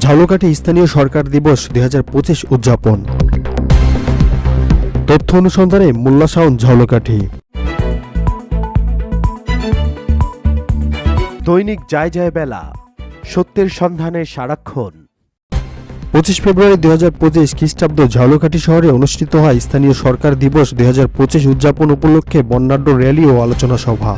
ঝালকাঠি স্থানীয় সরকার দিবস দু হাজার পঁচিশ উদযাপন। তথ্য অনুসন্ধানে মোল্লা শাওন ঝালকাঠি। দৈনিক যায় যায় বেলা সত্যের সন্ধানে সারাক্ষণ। পঁচিশ ফেব্রুয়ারি দুই হাজার পঁচিশ খ্রিস্টাব্দ ঝালকাঠি শহরে অনুষ্ঠিত হয় স্থানীয় সরকার দিবস দুই হাজার পঁচিশ উদযাপন উপলক্ষে বর্ণাঢ্য র্যালি ও আলোচনা সভা।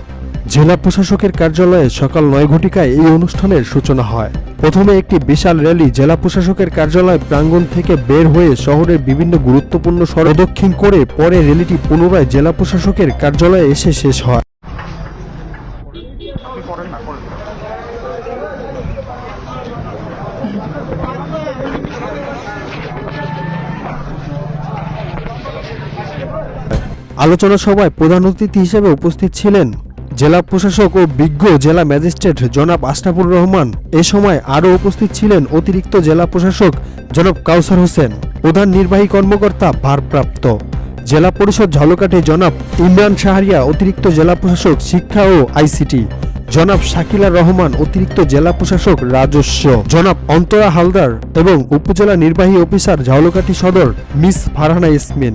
জেলা প্রশাসকের কার্যালয়ে সকাল নয় ঘটিকায় এই অনুষ্ঠানের সূচনা হয়। প্রথমে একটি বিশাল র্যালি জেলা প্রশাসকের কার্যালয় প্রাঙ্গণ থেকে বের হয়ে শহরের বিভিন্ন গুরুত্বপূর্ণ সড়ক দক্ষিণ করে পরে র্যালিটি পুনরায় জেলা প্রশাসকের কার্যালয়ে এসে শেষ হয়। আলোচনা সভায় প্রধান অতিথি হিসেবে উপস্থিত ছিলেন জেলা প্রশাসক ও বিজ্ঞ জেলা ম্যাজিস্ট্রেট জনাব আশরাফুর রহমান এ সময় আরও উপস্থিত ছিলেন অতিরিক্ত জেলা প্রশাসক জনাব কাউসার হোসেন, প্রধান নির্বাহী কর্মকর্তা ভারপ্রাপ্ত। জেলা পরিষদ ঝালকাঠি জনাব ইমরান শাহরিয়া, অতিরিক্ত জেলা প্রশাসক শিক্ষা ও আইসিটি। জনাব শাকিলা রহমান, অতিরিক্ত জেলা প্রশাসক রাজস্ব। জনাব অন্তরা হালদার এবং উপজেলা নির্বাহী অফিসার ঝালকাঠি সদর মিস ফারহানা ইসমিন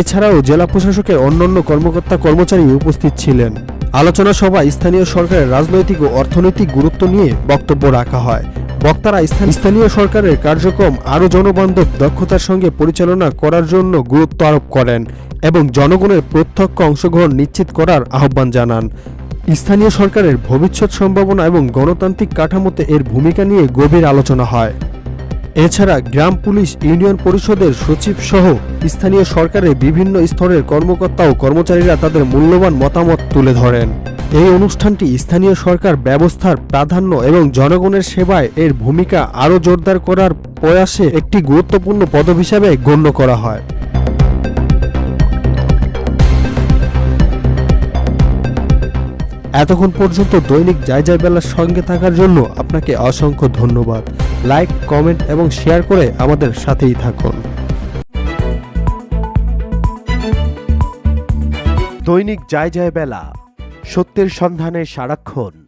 এছাড়াও জেলা প্রশাসকের অন্যান্য কর্মকর্তা কর্মচারী উপস্থিত ছিলেন। আলোচনা সভায় স্থানীয় সরকারের রাজনৈতিক ও অর্থনৈতিক গুরুত্ব নিয়ে বক্তব্য রাখা হয়। বক্তারা স্থানীয় সরকারের কার্যক্রম আরও জনবান্ধব দক্ষতার সঙ্গে পরিচালনা করার জন্য গুরুত্ব আরোপ করেন এবং জনগণের প্রত্যক্ষ অংশগ্রহণ নিশ্চিত করার আহ্বান জানান। স্থানীয় সরকারের ভবিষ্যৎ সম্ভাবনা এবং গণতান্ত্রিক কাঠামোতে এর ভূমিকা নিয়ে গভীর আলোচনা হয়। এছাড়া গ্রাম পুলিশ, ইউনিয়ন পরিষদের সচিব সহ স্থানীয় সরকারের বিভিন্ন স্তরের কর্মকর্তা ও কর্মচারীরা তাদের মূল্যবান মতামত তুলে ধরেন। এই অনুষ্ঠানটি স্থানীয় সরকার ব্যবস্থার প্রাধান্য এবং জনগণের সেবায় এর ভূমিকা আরও জোরদার করার প্রয়াসে একটি গুরুত্বপূর্ণ পদব হিসাবে গণ্য করা হয়। এতক্ষণ পর্যন্ত দৈনিক যাই যাই বেলার সঙ্গে থাকার জন্য আপনাকে অসংখ্য ধন্যবাদ। লাইক কমেন্ট এবং শেয়ার করে আমাদের সাথেই থাকুন। দৈনিক যায় যাই বেলা, সত্যের সন্ধানে সারাক্ষণ।